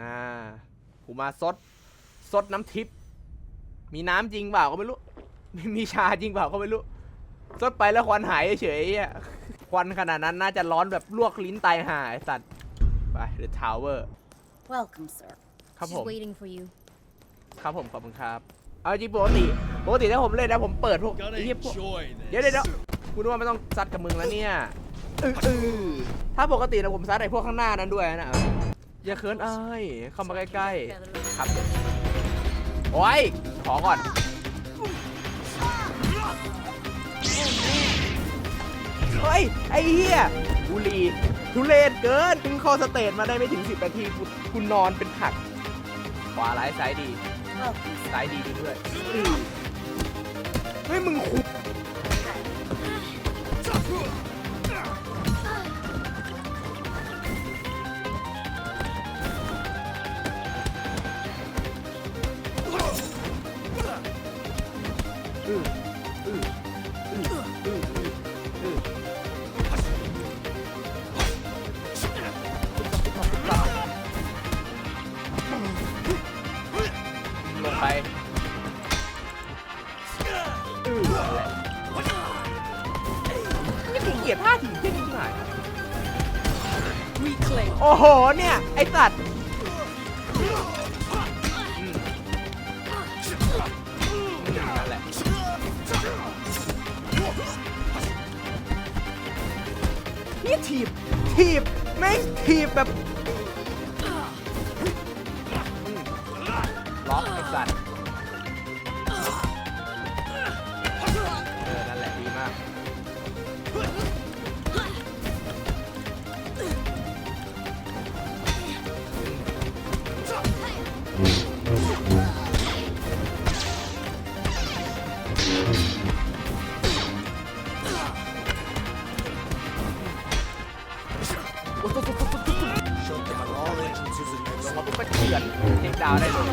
อ่าผมมาซดซดน้ำทิพย์มีน้ำจริงเปล่าก็ไม่รู้มีมีชาจริงเปล่าก็ไม่รู้ซดไปแล้วควันหายเฉยๆอะควันขนาดนั้นน่าจะร้อนแบบลวกลิ้นตายห่าไอสัตว์ไป The Tower Welcome, sir. ครับผ She's ม waiting for you. ครับผมขอบคุณครับ เอาจริงปกติปกติถ้าผมเล่นนะผมเปิดพวก Gonna ไอ้เหี้ยพวก enjoy เดี๋ยวเดี๋ยว this. เดี๋ยวคุณว่าไม่ต้องซัดกับมึงแล้วเนี่ยเออเออถ้าปกตินะผมซัดไอ้พวกข้างหน้านั้นด้วยนะเอออย่าเคินอ้ายเข้ามาใกล้ๆครับโอ้ยขอก่อนเฮ้ยไอ้เหี้ยบุหรีทุเรศเกินเพิ่งเข้าสเตจมาได้ไม่ถึง 10นาทีกูกูนอนเป็นผักขวาร้ายซ้ายดี Welcome, sir. ซ้ายดีดีด้วยอื้อเฮ้ยมึงคุ ลงไปอือนั่นแหละนี่ผมเกียท่าถีบเช่นนี้หน่อย Reclaim. โอ้โห เนี่ย ไอสัตว์ นี่ถีบ ถีบ ไม่ถีบแบบ ลงมาปุ๊บก็เฉือนเทคดาวน์ได้เลย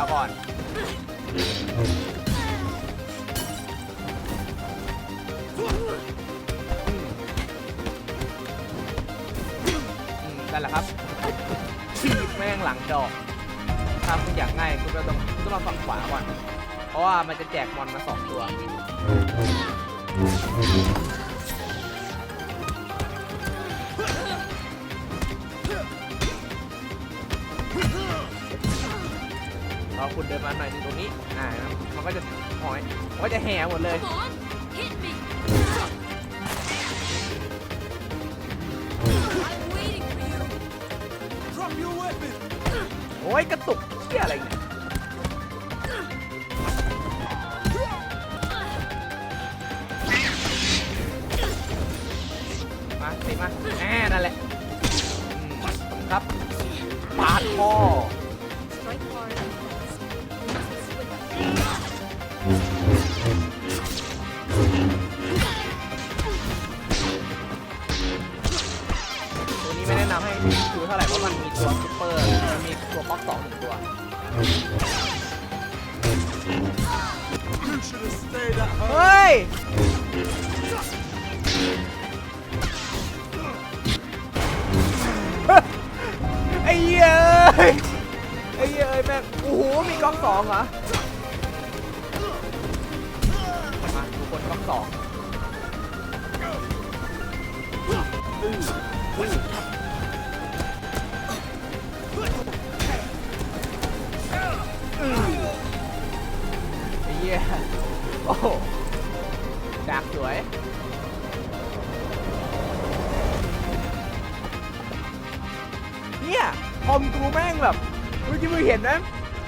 าวก่อน อืมนั่นแหละครับทีบแม่งหลังดอกถ้าคุณอยากง่ายคุณก็ต้องคุณต้องมาฝั่งขวาก่อน เพราะว่ามันจะแจกมอนมาสองตัว อคุณเดินมาหน่อยหนึงตรงนี้ อ่ามันก็จะหอยมันก็จะแห่หมดเลย Come on, hit me. I'm waiting for you. Drop your weapon. โอ้ยกระตุกเที่ยอะไรเนี่ย ไอ้เหี้ยเอ้ยไอ้เหี้ยเอ้ยแม่งโอ้โหมีกล้องสองเหรอมาดูคนกล้องสองไอ้เหี้ยโอ้โห ดักสวยเนี่ยคอมกูแม่งแบบเมื่อกี้มึงเห็นนะ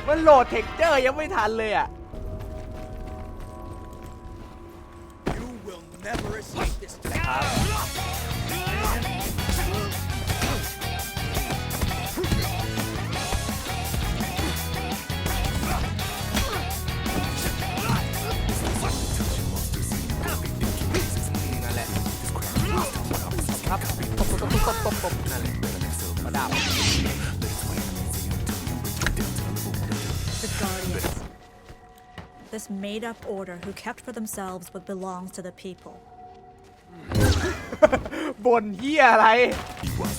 มันโหลดเท็กเจอร์ยังไม่ทันเลยอะ The Guardians. This made up order who kept for themselves what belongs to the people. บนเฮียอะไร He was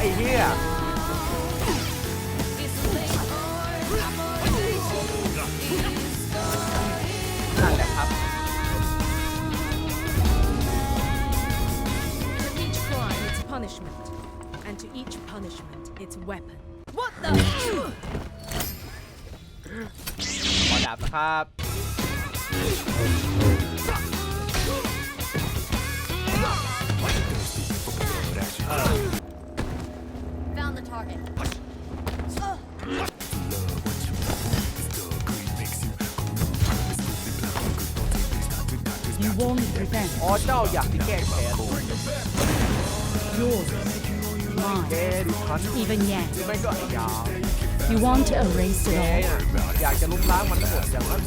ไอ้เฮียนั่นแหละครับ To each crime, its punishment. And to each punishment, its weapon. What the? ขอดาบนะครับ อ๋อเจ้าอยากที่แก้แค้น Yours. แก Mine. ดิฉัน Even หรือ yet. ไม่ก็ไอ้ยา You want to erase แก it all. น่ะอยากจะลุกล้างมันทั้งหมดอย่างนั้น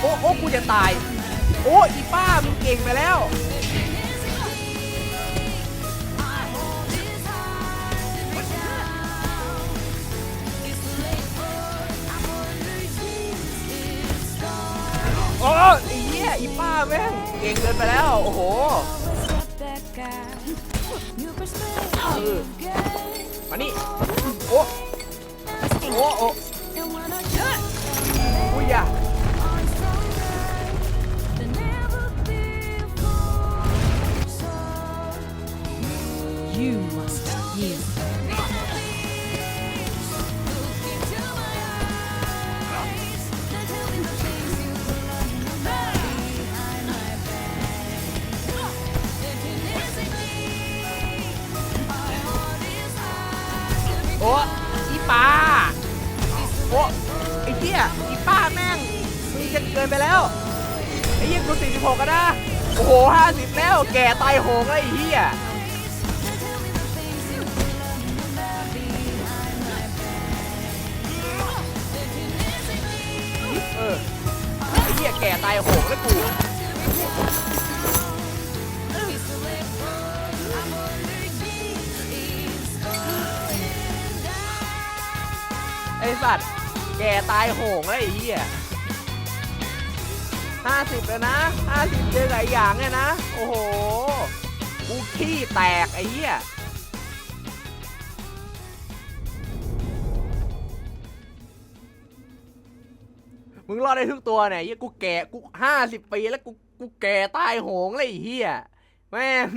โอ้โอ้กูจะตาย โอ้อีป้ามึงเก่งไปแล้ว อีป้าแม่งเก่งเกินไปแล้ว โอ้โหเออมานี่ โอ้โอ้โอ้อุ้ยอะ นไปแล้วไอ้เหี้ยกู46กันนะโอ้โห50แล้วแก่ตายโหงแล้วไอ้เหี้ยเออไอ้เหี้ยแก่ตายโหงแล้วกูไอ้สัตว์แก่ตายโหงแล้วไอ้เหี้ย ห้าสิบแล้วนะห้าสิบเจอหลายอย่างเนี่ยนะ โอ้โหกูขี้แตกไอ้เหี้ยมึงรอดได้ทุกตัวเนี่ยไอ้เหี้ยกูแก่กูห้าสิบปีแล้วกูกูแก่ตายโหงเลยไอ้เฮียแม่ง